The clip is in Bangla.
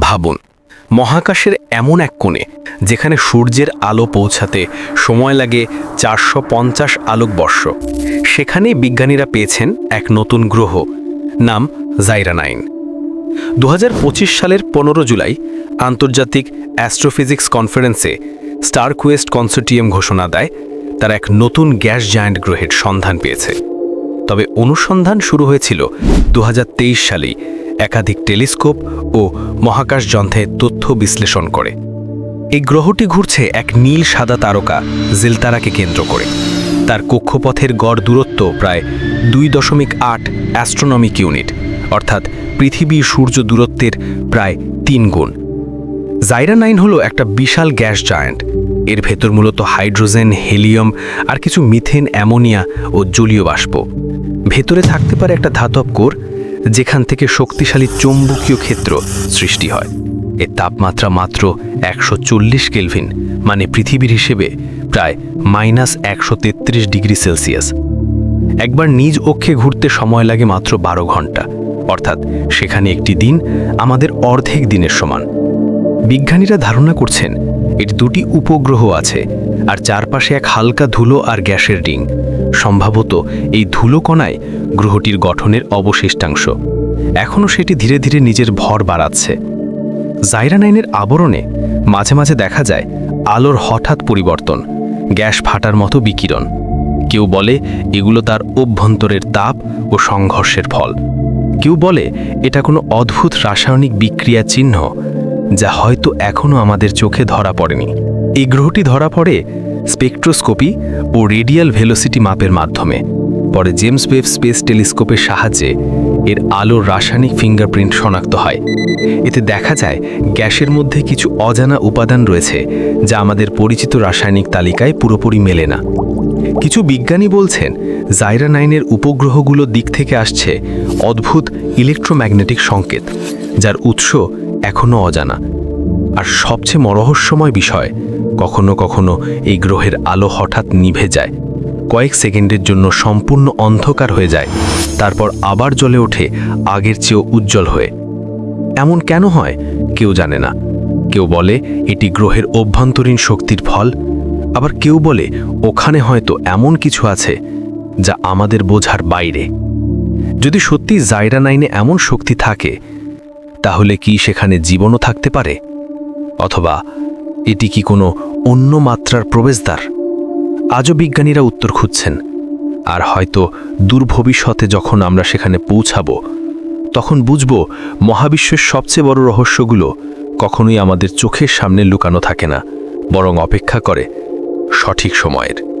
ভাবুন, মহাকাশের এমন এক কোণে যেখানে সূর্যের আলো পৌঁছাতে সময় লাগে চারশো পঞ্চাশ আলোকবর্ষ সেখানেই বিজ্ঞানীরা পেয়েছেন এক নতুন গ্রহ, নাম জাইরা নাইন দু হাজার পঁচিশ সালের পনেরো জুলাই আন্তর্জাতিক অ্যাস্ট্রোফিজিক্স কনফারেন্সে স্টার কুয়েস্ট কনসোর্টিয়াম ঘোষণা দেয়, তারা এক নতুন গ্যাস জায়ান্ট গ্রহের সন্ধান পেয়েছে। তবে অনুসন্ধান শুরু হয়েছিল দু হাজার তেইশ সালেই। একাধিক টেলিস্কোপ ও মহাকাশ যন্ত্রে তথ্য বিশ্লেষণ করে। এই গ্রহটি ঘুরছে এক নীল সাদা তারকা জিলতারাকে কেন্দ্র করে। তার কক্ষপথের গড় দূরত্ব প্রায় দুই দশমিক আট অ্যাস্ট্রোনমিক ইউনিট, অর্থাৎ পৃথিবী সূর্য দূরত্বের প্রায় তিন গুণ। জাইরা নাইন হলো একটা বিশাল গ্যাস জায়ান্ট। এর ভেতর মূলত হাইড্রোজেন, হেলিয়াম আর কিছু মিথেন, অ্যামোনিয়া ও জলীয় বাষ্প। ভেতরে থাকতে পারে একটা ধাতব কোর যেখান থেকে শক্তিশালী চৌম্বকীয় ক্ষেত্র সৃষ্টি হয়। এর তাপমাত্রা মাত্র একশো চল্লিশ কেলভিন মানে পৃথিবীর হিসেবে প্রায় মাইনাস একশো তেত্রিশ ডিগ্রি সেলসিয়াস। একবার নিজ অক্ষে ঘুরতে সময় লাগে মাত্র বারো ঘণ্টা। অর্থাৎ সেখানে একটি দিন আমাদের অর্ধেক দিনের সমান। বিজ্ঞানীরা ধারণা করছেন এর দুটি উপগ্রহ আছে, আর চারপাশে এক হালকা ধুলো আর গ্যাসের রিং। সম্ভবত এই ধুলো কণায় গ্রহটির গঠনের অবশিষ্টাংশ। এখনও সেটি ধীরে ধীরে নিজের ভর বাড়াচ্ছে। জাইরা নাইনের আবরণে মাঝে মাঝে দেখা যায় আলোর হঠাৎ পরিবর্তন, গ্যাস ফাটার মতো বিকিরণ। কেউ বলে এগুলো তার অভ্যন্তরের তাপ ও সংঘর্ষের ফল। কেউ বলে এটা কোনো অদ্ভুত রাসায়নিক বিক্রিয়া চিহ্ন যা হয়তো এখনও আমাদের চোখে ধরা পড়েনি। এই গ্রহটি ধরা পড়ে স্পেকট্রোস্কোপি ও রেডিয়াল ভেলোসিটি মাপের মাধ্যমে। পরে জেমস ওয়েব স্পেস টেলিস্কোপের সাহায্যে এর আলোর রাসায়নিক ফিঙ্গারপ্রিন্ট শনাক্ত হয়। এতে দেখা যায় গ্যাসের মধ্যে কিছু অজানা উপাদান রয়েছে যা আমাদের পরিচিত রাসায়নিক তালিকায় পুরোপুরি মেলে না। কিছু বিজ্ঞানী বলছেন জাইরা নাইনের উপগ্রহগুলো দিক থেকে আসছে অদ্ভুত ইলেকট্রোম্যাগনেটিক সংকেত, যার উৎস এখনও অজানা। আর সবচেয়ে মরহস্যময় বিষয়, কখনো কখনো এই গ্রহের আলো হঠাৎ নিভে যায়, কয়েক সেকেন্ডের জন্য সম্পূর্ণ অন্ধকার হয়ে যায়, তারপর আবার জ্বলে ওঠে, আগের চেয়েও উজ্জ্বল হয়ে। এমন কেন হয়, কেউ জানে না। কেউ বলে, এটি গ্রহের অভ্যন্তরীণ শক্তির ফল। আবার কেউ বলে, ওখানে হয়তো এমন কিছু আছে, যা আমাদের বোঝার বাইরে। যদি সত্যি জাইরা নাইনে এমন শক্তি থাকে তাহলে কি সেখানে জীবনও থাকতে পারে? অথবা এটি কি কোনো অন্য মাত্রার প্রবেশদ্বার? আজও বিজ্ঞানীরা উত্তর খুঁজছেন। আর হয়তো দূর ভবিষ্যতে যখন আমরা সেখানে পৌঁছাব, তখন বুঝব মহাবিশ্বের সবচেয়ে বড় রহস্যগুলো কখনোই আমাদের চোখের সামনে লুকানো থাকে না, বরং অপেক্ষা করে সঠিক সময়ের।